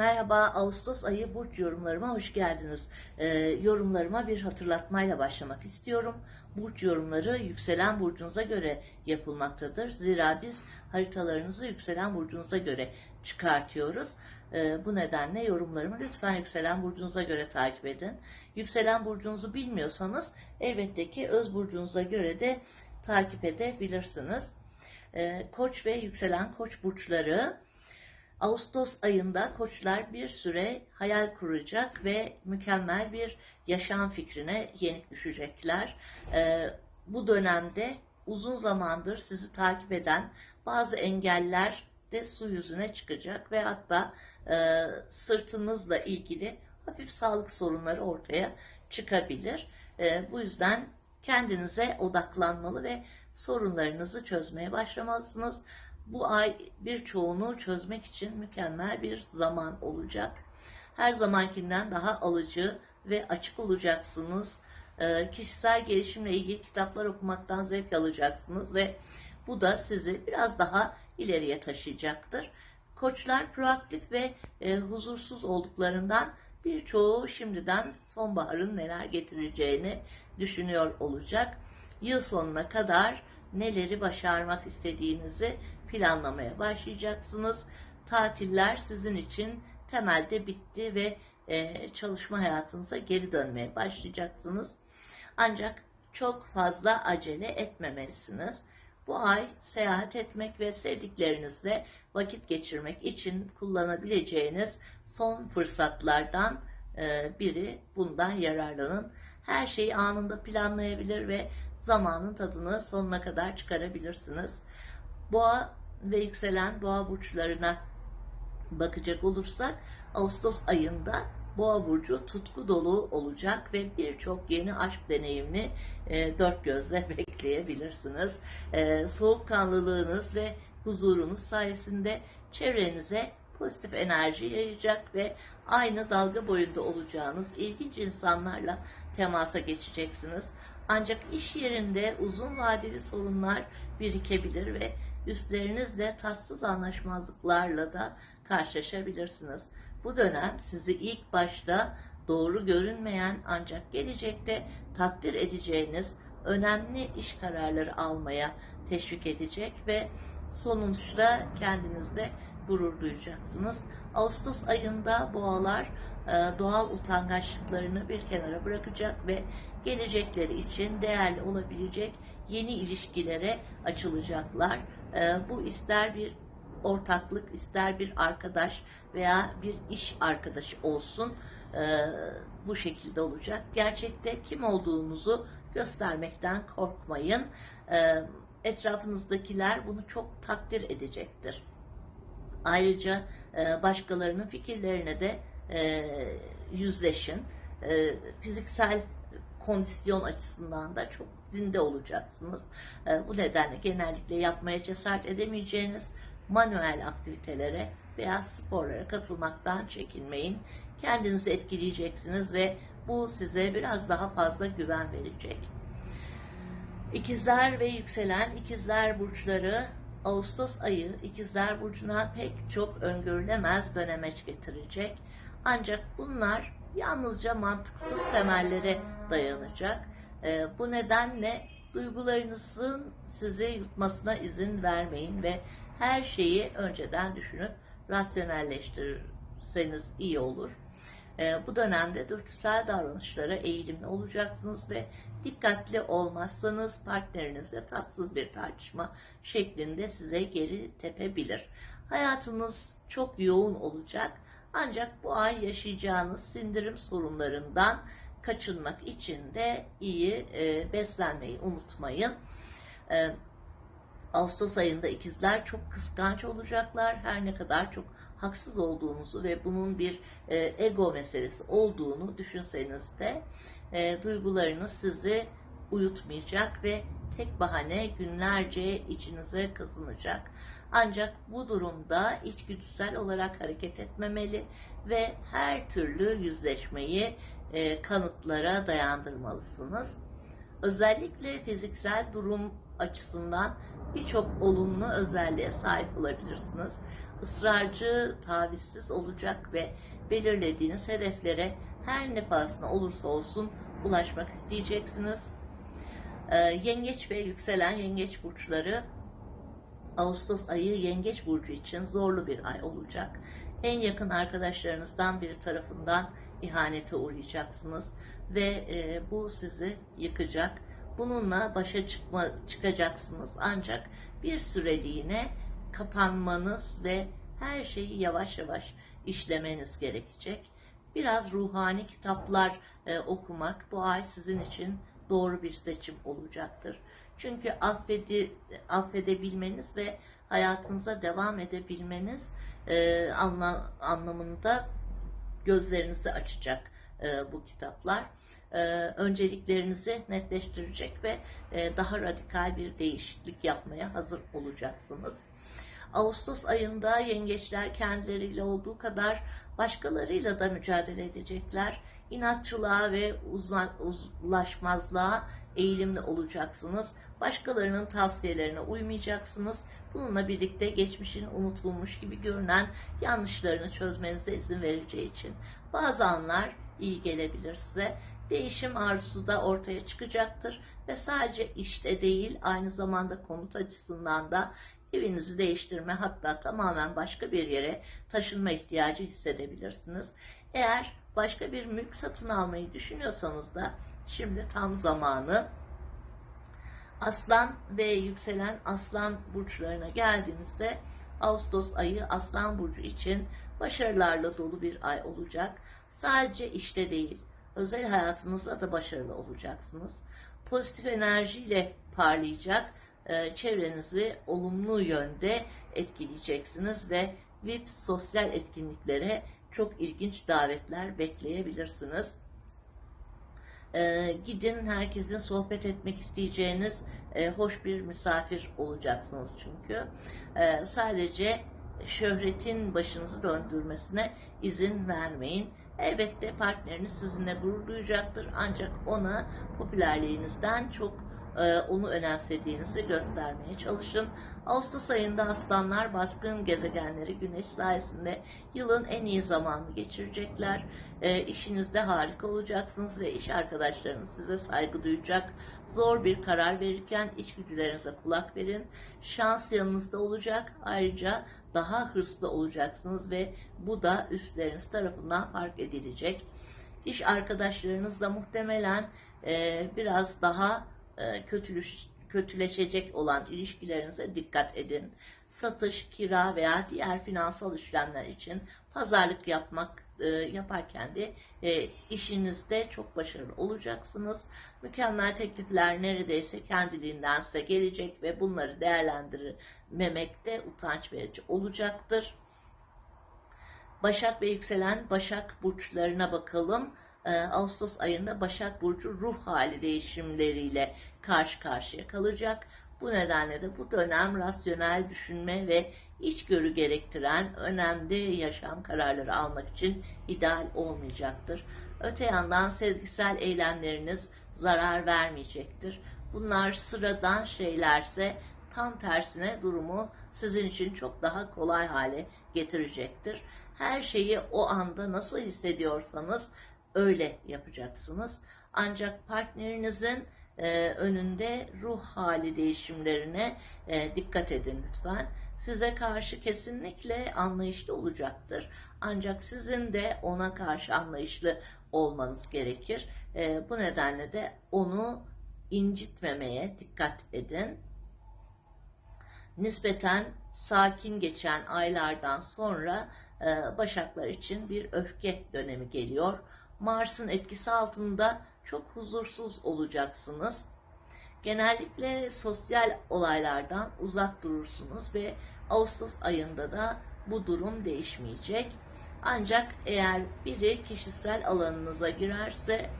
Merhaba, Ağustos ayı burç yorumlarıma hoş geldiniz. Ee, yorumlarıma bir hatırlatmayla başlamak istiyorum. Burç yorumları yükselen burcunuza göre yapılmaktadır. Zira biz haritalarınızı yükselen burcunuza göre çıkartıyoruz. Ee, bu nedenle yorumlarımı lütfen yükselen burcunuza göre takip edin. Yükselen burcunuzu bilmiyorsanız elbette ki öz burcunuza göre de takip edebilirsiniz. Ee, koç ve yükselen koç burçları Ağustos ayında koçlar bir süre hayal kuracak ve mükemmel bir yaşam fikrine yenik düşecekler. Ee, bu dönemde uzun zamandır sizi takip eden bazı engeller de su yüzüne çıkacak ve hatta e, sırtınızla ilgili hafif sağlık sorunları ortaya çıkabilir. E, bu yüzden kendinize odaklanmalı ve sorunlarınızı çözmeye başlamalısınız. Bu ay birçoğunu çözmek için mükemmel bir zaman olacak. Her zamankinden daha alıcı ve açık olacaksınız. Ee, Kişisel gelişimle ilgili kitaplar okumaktan zevk alacaksınız ve bu da sizi biraz daha ileriye taşıyacaktır. Koçlar proaktif ve e, huzursuz olduklarından birçoğu şimdiden sonbaharın neler getireceğini düşünüyor olacak. Yıl sonuna kadar neleri başarmak istediğinizi planlamaya başlayacaksınız. Tatiller sizin için temelde bitti ve e, çalışma hayatınıza geri dönmeye başlayacaksınız. Ancak çok fazla acele etmemelisiniz. Bu ay seyahat etmek ve sevdiklerinizle vakit geçirmek için kullanabileceğiniz son fırsatlardan e, biri. Bundan yararlanın. Her şeyi anında planlayabilir ve zamanın tadını sonuna kadar çıkarabilirsiniz. Boğa ve yükselen boğa burçlarına bakacak olursak Ağustos ayında Boğa burcu tutku dolu olacak ve birçok yeni aşk deneyimini e, dört gözle bekleyebilirsiniz. E, soğukkanlılığınız ve huzurunuz sayesinde çevrenize pozitif enerji yayacak ve aynı dalga boyunda olacağınız ilginç insanlarla temasa geçeceksiniz. Ancak iş yerinde uzun vadeli sorunlar birikebilir ve üstlerinizle tatsız anlaşmazlıklarla da karşılaşabilirsiniz. Bu dönem sizi ilk başta doğru görünmeyen ancak gelecekte takdir edeceğiniz önemli iş kararları almaya teşvik edecek ve sonuçta kendinizde gurur duyacaksınız. Ağustos ayında boğalar e, doğal utangaçlıklarını bir kenara bırakacak ve gelecekleri için değerli olabilecek yeni ilişkilere açılacaklar. E, bu ister bir ortaklık, ister bir arkadaş veya bir iş arkadaşı olsun e, bu şekilde olacak. Gerçekte kim olduğunuzu göstermekten korkmayın. Etrafınızdakiler bunu çok takdir edecektir. Ayrıca başkalarının fikirlerine de yüzleşin. Fiziksel kondisyon açısından da çok zinde olacaksınız. Bu nedenle genellikle yapmaya cesaret edemeyeceğiniz manuel aktivitelere veya sporlara katılmaktan çekinmeyin. Kendinizi etkileyeceksiniz ve bu size biraz daha fazla güven verecek. İkizler ve yükselen ikizler burçları Ağustos ayı ikizler burcuna pek çok öngörülemez dönemeç getirecek. Ancak bunlar yalnızca mantıksız temellere dayanacak. E, bu nedenle duygularınızın sizi yutmasına izin vermeyin ve her şeyi önceden düşünüp rasyonelleştirirseniz iyi olur. E, bu dönemde dürtüsel davranışlara eğilimli olacaksınız ve dikkatli olmazsanız partnerinizle tatsız bir tartışma şeklinde size geri tepebilir. Hayatınız çok yoğun olacak ancak bu ay yaşayacağınız sindirim sorunlarından kaçınmak için de iyi e, beslenmeyi unutmayın. E, Ağustos ayında ikizler çok kıskanç olacaklar. Her ne kadar çok haksız olduğunuzu ve bunun bir e, ego meselesi olduğunu düşünseniz de e, duygularınız sizi uyutmayacak ve tek bahane günlerce içinize kazınacak. Ancak bu durumda içgüdüsel olarak hareket etmemeli ve her türlü yüzleşmeyi e, kanıtlara dayandırmalısınız. Özellikle fiziksel durum açısından birçok olumlu özelliğe sahip olabilirsiniz. ısrarcı, tavizsiz olacak ve belirlediğiniz hedeflere her ne pahasına olursa olsun ulaşmak isteyeceksiniz. Ee, yengeç ve yükselen yengeç burçları Ağustos ayı yengeç burcu için zorlu bir ay olacak. En yakın arkadaşlarınızdan bir tarafından ihanete uğrayacaksınız ve e, bu sizi yıkacak. Bununla başa çıkma çıkacaksınız ancak bir süreliğine kapanmanız ve her şeyi yavaş yavaş işlemeniz gerekecek. Biraz ruhani kitaplar e, okumak bu ay sizin için doğru bir seçim olacaktır. Çünkü affedi, affedebilmeniz ve hayatınıza devam edebilmeniz e, anla, anlamında gözlerinizi açacak e, bu kitaplar. E, önceliklerinizi netleştirecek ve e, daha radikal bir değişiklik yapmaya hazır olacaksınız. Ağustos ayında yengeçler kendileriyle olduğu kadar başkalarıyla da mücadele edecekler. İnatçılığa ve uzlaşmazlığa eğilimli olacaksınız. Başkalarının tavsiyelerine uymayacaksınız. Bununla birlikte geçmişin unutulmuş gibi görünen yanlışlarını çözmenize izin vereceği için bazı anlar iyi gelebilir size. Değişim arzusu da ortaya çıkacaktır ve sadece işte değil aynı zamanda konut açısından da evinizi değiştirme hatta tamamen başka bir yere taşınma ihtiyacı hissedebilirsiniz. Eğer başka bir mülk satın almayı düşünüyorsanız da şimdi tam zamanı. Aslan ve yükselen aslan burçlarına geldiğimizde Ağustos ayı aslan burcu için başarılarla dolu bir ay olacak. Sadece işte değil, özel hayatınızda da başarılı olacaksınız. Pozitif enerjiyle parlayacak, e, çevrenizi olumlu yönde etkileyeceksiniz ve VIP sosyal etkinliklere çok ilginç davetler bekleyebilirsiniz. E, gidin herkesin sohbet etmek isteyeceğiniz e, hoş bir misafir olacaksınız çünkü. E, sadece şöhretin başınızı döndürmesine izin vermeyin. Elbette partneriniz sizinle gurur duyacaktır ancak ona popülerliğinizden çok onu önemsediğinizi göstermeye çalışın. Ağustos ayında aslanlar baskın gezegenleri güneş sayesinde yılın en iyi zamanını geçirecekler. E, işinizde harika olacaksınız ve iş arkadaşlarınız size saygı duyacak. Zor bir karar verirken içgüdülerinize kulak verin. Şans yanınızda olacak. Ayrıca daha hırslı olacaksınız ve bu da üstleriniz tarafından fark edilecek. İş arkadaşlarınızla muhtemelen e, biraz daha e, kötülüş, kötüleşecek olan ilişkilerinize dikkat edin. Satış, kira veya diğer finansal işlemler için pazarlık yapmak e, yaparken de e, işinizde çok başarılı olacaksınız. Mükemmel teklifler neredeyse kendiliğinden size gelecek ve bunları değerlendirmemekte utanç verici olacaktır. Başak ve yükselen Başak burçlarına bakalım. Ee, Ağustos ayında Başak Burcu ruh hali değişimleriyle karşı karşıya kalacak. Bu nedenle de bu dönem rasyonel düşünme ve içgörü gerektiren önemli yaşam kararları almak için ideal olmayacaktır. Öte yandan sezgisel eylemleriniz zarar vermeyecektir. Bunlar sıradan şeylerse tam tersine durumu sizin için çok daha kolay hale getirecektir. Her şeyi o anda nasıl hissediyorsanız öyle yapacaksınız. Ancak partnerinizin e, önünde ruh hali değişimlerine e, dikkat edin lütfen. Size karşı kesinlikle anlayışlı olacaktır. Ancak sizin de ona karşı anlayışlı olmanız gerekir. E, bu nedenle de onu incitmemeye dikkat edin. Nispeten sakin geçen aylardan sonra Başaklar için bir öfke dönemi geliyor Mars'ın etkisi altında çok huzursuz olacaksınız. Genellikle sosyal olaylardan uzak durursunuz ve Ağustos ayında da bu durum değişmeyecek. Ancak eğer biri kişisel alanınıza girerse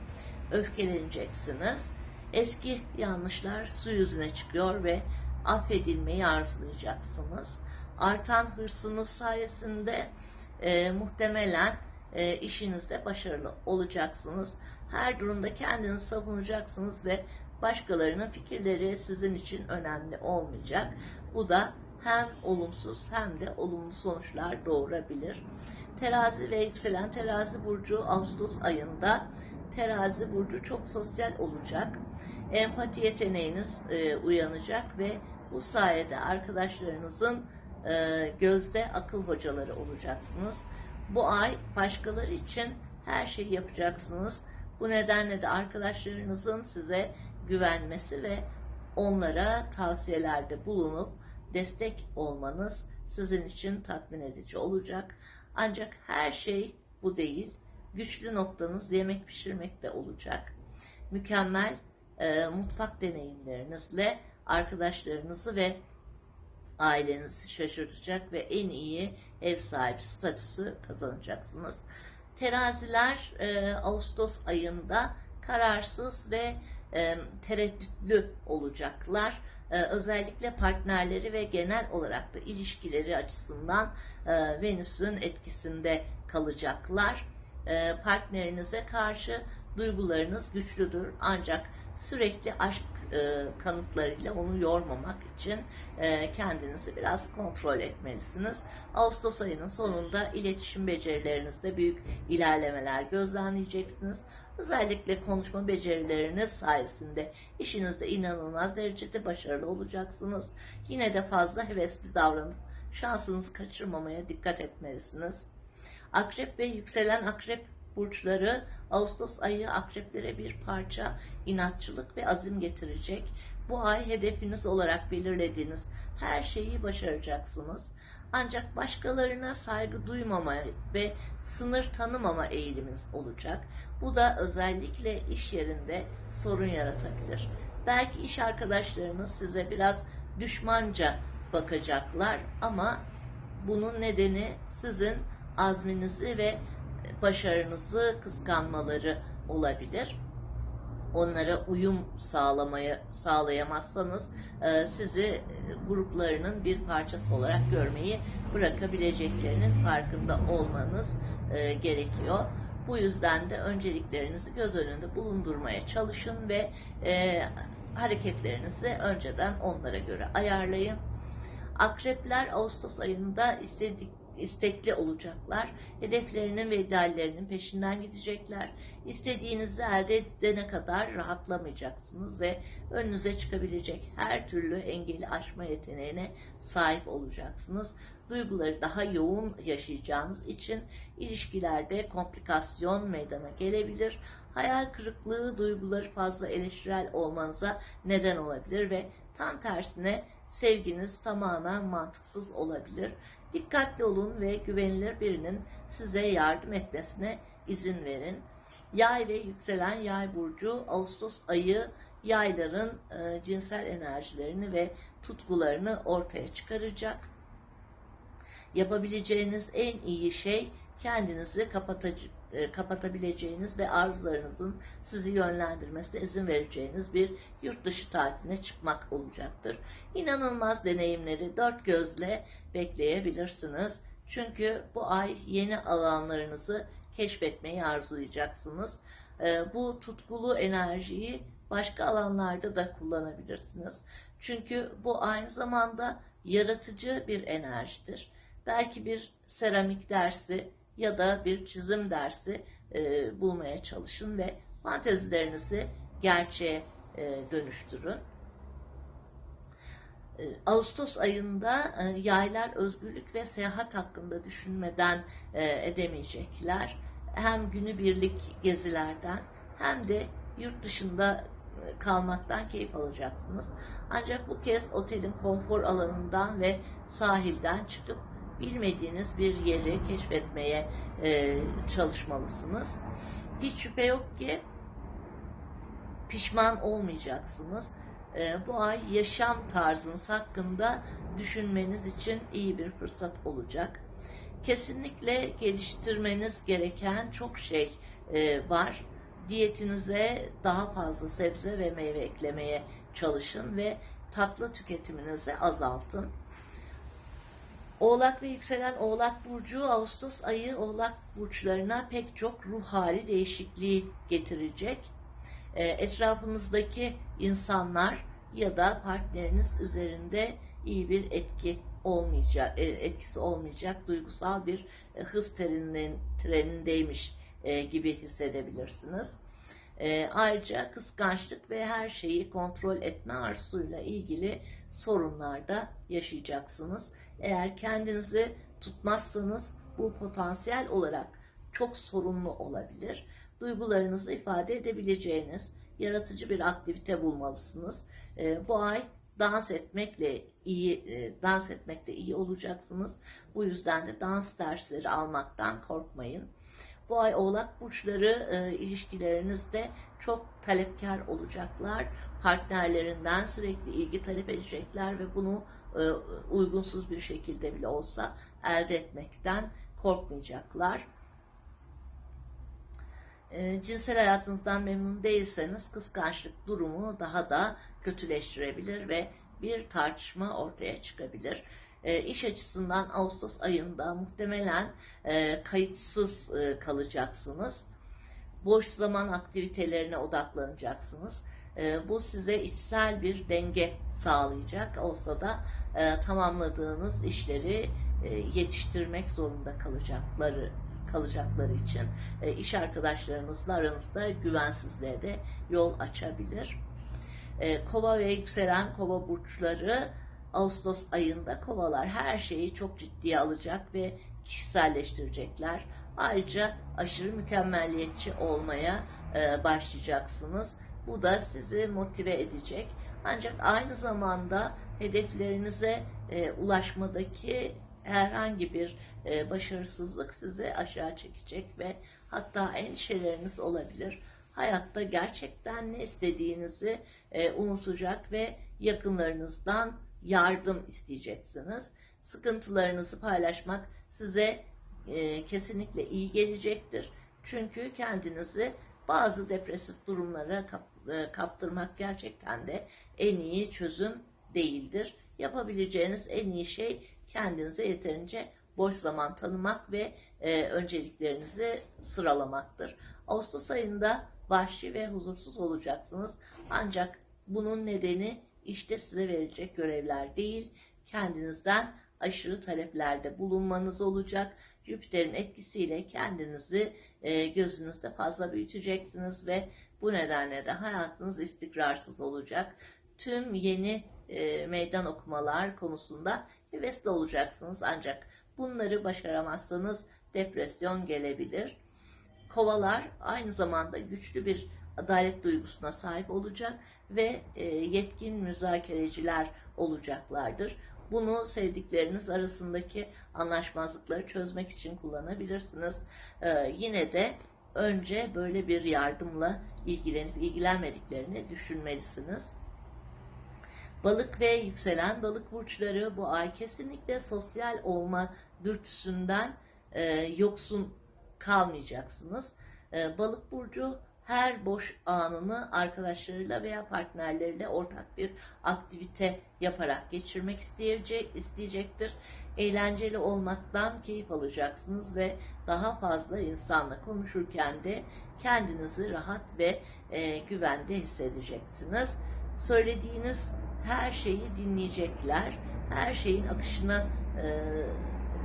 öfkeleneceksiniz. Eski yanlışlar su yüzüne çıkıyor ve affedilmeyi arzulayacaksınız. Artan hırsınız sayesinde e, muhtemelen e, işinizde başarılı olacaksınız. Her durumda kendinizi savunacaksınız ve başkalarının fikirleri sizin için önemli olmayacak. Bu da hem olumsuz hem de olumlu sonuçlar doğurabilir. Terazi ve yükselen terazi burcu Ağustos ayında terazi burcu çok sosyal olacak. Empati yeteneğiniz e, uyanacak ve bu sayede arkadaşlarınızın e, gözde akıl hocaları olacaksınız. Bu ay başkaları için her şeyi yapacaksınız. Bu nedenle de arkadaşlarınızın size güvenmesi ve onlara tavsiyelerde bulunup destek olmanız sizin için tatmin edici olacak. Ancak her şey bu değil. Güçlü noktanız yemek pişirmek de olacak. Mükemmel e, mutfak deneyimlerinizle arkadaşlarınızı ve ailenizi şaşırtacak ve en iyi ev sahibi statüsü kazanacaksınız. Teraziler e, Ağustos ayında kararsız ve e, tereddütlü olacaklar. E, özellikle partnerleri ve genel olarak da ilişkileri açısından e, Venüs'ün etkisinde kalacaklar. E, partnerinize karşı duygularınız güçlüdür ancak sürekli aşk e, kanıtlarıyla onu yormamak için e, kendinizi biraz kontrol etmelisiniz. Ağustos ayının sonunda iletişim becerilerinizde büyük ilerlemeler gözlemleyeceksiniz. Özellikle konuşma becerileriniz sayesinde işinizde inanılmaz derecede başarılı olacaksınız. Yine de fazla hevesli davranıp şansınızı kaçırmamaya dikkat etmelisiniz. Akrep ve yükselen akrep burçları Ağustos ayı akreplere bir parça inatçılık ve azim getirecek. Bu ay hedefiniz olarak belirlediğiniz her şeyi başaracaksınız. Ancak başkalarına saygı duymama ve sınır tanımama eğiliminiz olacak. Bu da özellikle iş yerinde sorun yaratabilir. Belki iş arkadaşlarınız size biraz düşmanca bakacaklar ama bunun nedeni sizin azminizi ve başarınızı kıskanmaları olabilir. Onlara uyum sağlamaya sağlayamazsanız e, sizi gruplarının bir parçası olarak görmeyi bırakabileceklerinin farkında olmanız e, gerekiyor. Bu yüzden de önceliklerinizi göz önünde bulundurmaya çalışın ve e, hareketlerinizi önceden onlara göre ayarlayın. Akrepler Ağustos ayında istedik istekli olacaklar. Hedeflerinin ve ideallerinin peşinden gidecekler. İstediğinizi elde edene kadar rahatlamayacaksınız ve önünüze çıkabilecek her türlü engeli aşma yeteneğine sahip olacaksınız. Duyguları daha yoğun yaşayacağınız için ilişkilerde komplikasyon meydana gelebilir. Hayal kırıklığı duyguları fazla eleştirel olmanıza neden olabilir ve tam tersine sevginiz tamamen mantıksız olabilir. Dikkatli olun ve güvenilir birinin size yardım etmesine izin verin. Yay ve yükselen yay burcu Ağustos ayı yayların e, cinsel enerjilerini ve tutkularını ortaya çıkaracak. Yapabileceğiniz en iyi şey kendinizi kapatıcı, e, kapatabileceğiniz ve arzularınızın sizi yönlendirmesine izin vereceğiniz bir yurt dışı tatiline çıkmak olacaktır. İnanılmaz deneyimleri dört gözle bekleyebilirsiniz. Çünkü bu ay yeni alanlarınızı keşfetmeyi arzulayacaksınız. E, bu tutkulu enerjiyi başka alanlarda da kullanabilirsiniz. Çünkü bu aynı zamanda yaratıcı bir enerjidir. Belki bir seramik dersi ya da bir çizim dersi e, bulmaya çalışın ve fantezilerinizi gerçeğe e, dönüştürün. E, Ağustos ayında e, yaylar özgürlük ve seyahat hakkında düşünmeden e, edemeyecekler. Hem günübirlik gezilerden hem de yurt dışında e, kalmaktan keyif alacaksınız. Ancak bu kez otelin konfor alanından ve sahilden çıkıp bilmediğiniz bir yeri keşfetmeye e, çalışmalısınız. Hiç şüphe yok ki pişman olmayacaksınız. E, bu ay yaşam tarzınız hakkında düşünmeniz için iyi bir fırsat olacak. Kesinlikle geliştirmeniz gereken çok şey e, var. Diyetinize daha fazla sebze ve meyve eklemeye çalışın ve tatlı tüketiminizi azaltın. Oğlak ve yükselen Oğlak Burcu Ağustos ayı Oğlak Burçlarına pek çok ruh hali değişikliği getirecek. E, etrafınızdaki insanlar ya da partneriniz üzerinde iyi bir etki olmayacak, e, etkisi olmayacak duygusal bir e, hız treninin, trenindeymiş e, gibi hissedebilirsiniz. E, ayrıca kıskançlık ve her şeyi kontrol etme arzusuyla ilgili sorunlarda yaşayacaksınız. Eğer kendinizi tutmazsanız bu potansiyel olarak çok sorunlu olabilir. Duygularınızı ifade edebileceğiniz yaratıcı bir aktivite bulmalısınız. E, bu ay dans etmekle iyi e, dans etmekte iyi olacaksınız. Bu yüzden de dans dersleri almaktan korkmayın. Bu ay Oğlak burçları e, ilişkilerinizde çok talepkar olacaklar. Partnerlerinden sürekli ilgi talep edecekler ve bunu e, uygunsuz bir şekilde bile olsa elde etmekten korkmayacaklar. E, cinsel hayatınızdan memnun değilseniz kıskançlık durumu daha da kötüleştirebilir ve bir tartışma ortaya çıkabilir. E, iş açısından Ağustos ayında muhtemelen e, kayıtsız e, kalacaksınız. Boş zaman aktivitelerine odaklanacaksınız. E, bu size içsel bir denge sağlayacak olsa da e, tamamladığınız işleri e, yetiştirmek zorunda kalacakları kalacakları için e, iş arkadaşlarınızla aranızda güvensizliğe de yol açabilir. E, kova ve yükselen kova burçları Ağustos ayında kovalar her şeyi çok ciddiye alacak ve kişiselleştirecekler. Ayrıca aşırı mükemmelliyetçi olmaya e, başlayacaksınız. Bu da sizi motive edecek. Ancak aynı zamanda hedeflerinize e, ulaşmadaki herhangi bir e, başarısızlık sizi aşağı çekecek ve hatta endişeleriniz olabilir. Hayatta gerçekten ne istediğinizi e, unutacak ve yakınlarınızdan yardım isteyeceksiniz. Sıkıntılarınızı paylaşmak size e, kesinlikle iyi gelecektir. Çünkü kendinizi bazı depresif durumlara kap, kaptırmak gerçekten de en iyi çözüm değildir. Yapabileceğiniz en iyi şey kendinize yeterince boş zaman tanımak ve e, önceliklerinizi sıralamaktır. Ağustos ayında vahşi ve huzursuz olacaksınız. Ancak bunun nedeni işte size verilecek görevler değil, kendinizden aşırı taleplerde bulunmanız olacak. Jüpiter'in etkisiyle kendinizi e, gözünüzde fazla büyüteceksiniz ve bu nedenle de hayatınız istikrarsız olacak. Tüm yeni e, meydan okumalar konusunda hevesli olacaksınız ancak bunları başaramazsanız depresyon gelebilir. Kovalar aynı zamanda güçlü bir adalet duygusuna sahip olacak ve e, yetkin müzakereciler olacaklardır. Bunu sevdikleriniz arasındaki anlaşmazlıkları çözmek için kullanabilirsiniz. Ee, yine de önce böyle bir yardımla ilgilenip ilgilenmediklerini düşünmelisiniz. Balık ve yükselen balık burçları bu ay kesinlikle sosyal olma dürtüsünden e, yoksun kalmayacaksınız. E, balık burcu her boş anını arkadaşlarıyla veya partnerleriyle ortak bir aktivite yaparak geçirmek isteyecek, isteyecektir. Eğlenceli olmaktan keyif alacaksınız ve daha fazla insanla konuşurken de kendinizi rahat ve e, güvende hissedeceksiniz. Söylediğiniz her şeyi dinleyecekler, her şeyin akışına e,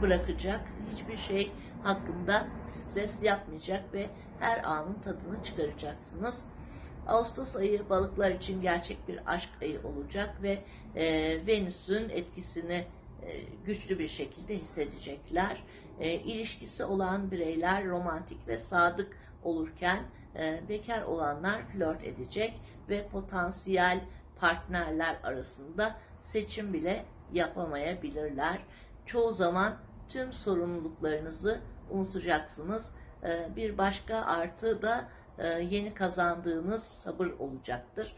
bırakacak, hiçbir şey hakkında stres yapmayacak ve her anın tadını çıkaracaksınız. Ağustos ayı balıklar için gerçek bir aşk ayı olacak ve e, Venüs'ün etkisini güçlü bir şekilde hissedecekler. E, ilişkisi olan bireyler romantik ve sadık olurken e, bekar olanlar flört edecek ve potansiyel partnerler arasında seçim bile yapamayabilirler. Çoğu zaman tüm sorumluluklarınızı unutacaksınız. Ee, bir başka artı da e, yeni kazandığınız sabır olacaktır.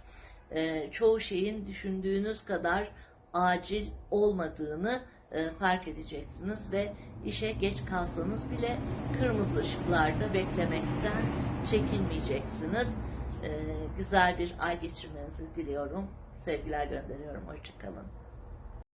Ee, çoğu şeyin düşündüğünüz kadar acil olmadığını e, fark edeceksiniz ve işe geç kalsanız bile kırmızı ışıklarda beklemekten çekinmeyeceksiniz. Ee, güzel bir ay geçirmenizi diliyorum. Sevgiler gönderiyorum. Hoşçakalın.